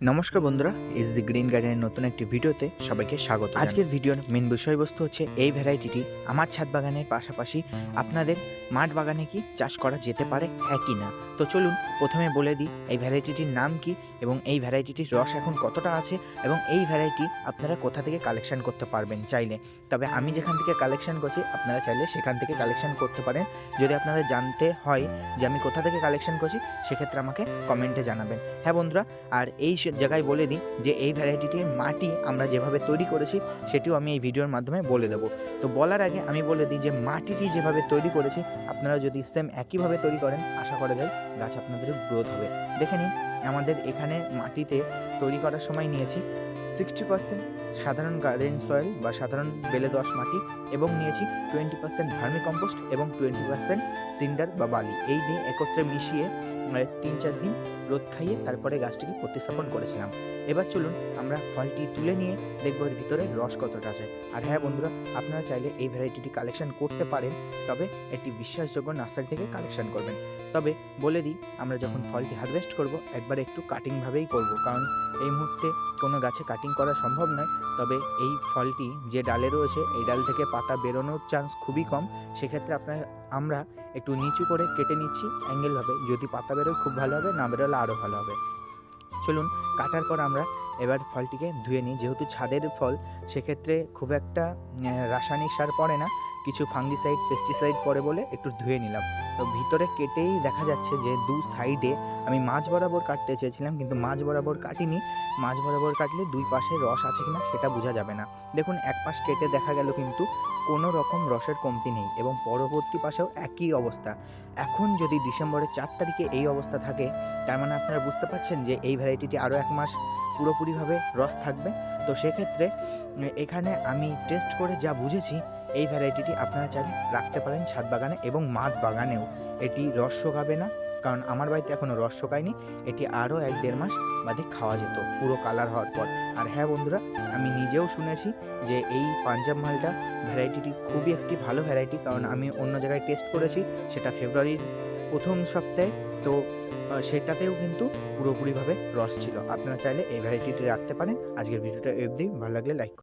নমস্কার বন্ধুরা is the green গার্ডেনের নতুন একটি ভিডিওতে সবাইকে স্বাগত আজকের ভিডিওর মেন বিষয়বস্তু হচ্ছে এই ভ্যারাইটিটি। আমার ছাদ বাগানের পাশাপাশি আপনাদের মাঠ বাগানে কি চাষ করা যেতে পারে হ্যাঁ কি না? তো চলুন প্রথমে বলে দিই, এই ভ্যারাইটিটির নাম কি এবং এই ভ্যারাইটিটির রস এখন কতটা আছে এবং এই ভ্যারাইটি আপনারা কোথা থেকে কালেকশন করতে পারবেন চাইলে। তবে আমি যেখান থেকে কালেকশন করছি, আপনারা চাইলে সেখান থেকে কালেকশন করতে পারেন। যদি আপনাদের জানতে হয় যে আমি কোথা থেকে কালেকশন করছি, সেক্ষেত্রে আমাকে কমেন্টে জানাবেন। হ্যাঁ বন্ধুরা, আর এই জায়গায় বলে দিই যে এই ভ্যারাইটিটির মাটি আমরা যেভাবে তৈরি করেছি, সেটিও আমি এই ভিডিওর মাধ্যমে বলে দেবো। তো বলার আগে আমি বলে দিই যে মাটিটি যেভাবে তৈরি করেছি, আপনারা যদি সেম একইভাবে তৈরি করেন, আশা করা যায় গাছ আপনাদের গ্রোথ হবে। দেখে নিন, আমাদের এখানে মাটিতে তৈরি করার সময় নিয়েছি। সিক্সটি পার্সেন্ট সাধারণ গার্ডেন সয়েল বা সাধারণ বেলে দোআঁশ মাটি এবং নিয়েছি টোয়েন্টি পার্সেন্ট ভার্মি কম্পোস্ট এবং টোয়েন্টি পার্সেন্ট সিন্ডার বা বালি। এই নিয়ে একত্রে মিশিয়ে তিন চার দিন রোদ খাইয়ে তারপরে গাছটিকে প্রতিস্থাপন করেছিলাম। এবার চলুন আমরা ফলটি তুলে নিয়ে দেখব এর ভিতরে রস কতটা আছে। আর হ্যাঁ বন্ধুরা, আপনারা চাইলে এই ভ্যারাইটিটি কালেকশন করতে পারেন, তবে একটি বিশ্বাসযোগ্য নার্সারি থেকে কালেকশন করবেন। তবে বলে দিই, আমরা যখন ফলটি হারভেস্ট করব, একবার একটু কাটিংভাবেই করব, কারণ এই মুহূর্তে কোনো গাছে কাটিং করা সম্ভব নয়। তবে এই ফলটি যে ডালে রয়েছে, এই ডাল থেকে পাতা বেরোনোর চান্স খুবই কম। সেক্ষেত্রে আপনার, আমরা একটু নিচু করে কেটে নিচ্ছি অ্যাঙ্গেলভাবে যদি পাতা বেরোয় খুব ভালো হবে, না বেরোলে আরও ভালো হবে। চলুন, কাটার পর আমরা এবার ফলটিকে ধুয়ে নিই। যেহেতু ছাদের ফল, সেক্ষেত্রে খুব একটা রাসায়নিক সার পড়ে না। কিছু ফাঙ্গিসাইড পেস্টিসাইড পড়ে বলে একটু ধুয়ে নিলাম। তো ভিতরে কেটেই দেখা যাচ্ছে যে দু সাইডে আমি মাছ বরাবর কাটতে চেয়েছিলাম, কিন্তু মাছ বরাবর কাটিনি। মাছ বরাবর কাটলে দুই পাশে রস আছে কিনা সেটা বোঝা যাবে না। দেখুন, এক পাশ কেটে দেখা গেল কিন্তু কোনো রকম রসের কমতি নেই এবং পরবর্তী পাশেও একই অবস্থা। এখন যদি ডিসেম্বরের চার তারিখে এই অবস্থা থাকে, তার মানে আপনারা বুঝতে পারছেন যে এই ভ্যারাইটিটি আরও এক মাস পুরোপুরিভাবে রস থাকবে। তো সেক্ষেত্রে এখানে আমি টেস্ট করে যা বুঝেছি এই ভ্যারাইটিটি আপনারা চাইলে রাখতে পারেন ছাদ বাগানে এবং মাঠ বাগানেও। এটি রস শোকাবে না, কারণ আমার বাড়িতে এখনও রস শোকায়নি। এটি আরও এক দেড় মাস বাদে খাওয়া যেত, পুরো কালার হওয়ার পর। আর হ্যাঁ বন্ধুরা, আমি নিজেও শুনেছি যে এই পাঞ্জাব মালটা ভ্যারাইটিটি খুবই একটি ভালো ভ্যারাইটি কারণ আমি অন্য জায়গায় টেস্ট করেছি, সেটা ফেব্রুয়ারির প্রথম সপ্তাহে। তো সেটাতেও কিন্তু পুরোপুরিভাবে রস ছিল। আপনারা চাইলে এই ভ্যারাইটিটি রাখতে পারেন। আজকের ভিডিওটা অবধি। ভালো লাগলে লাইক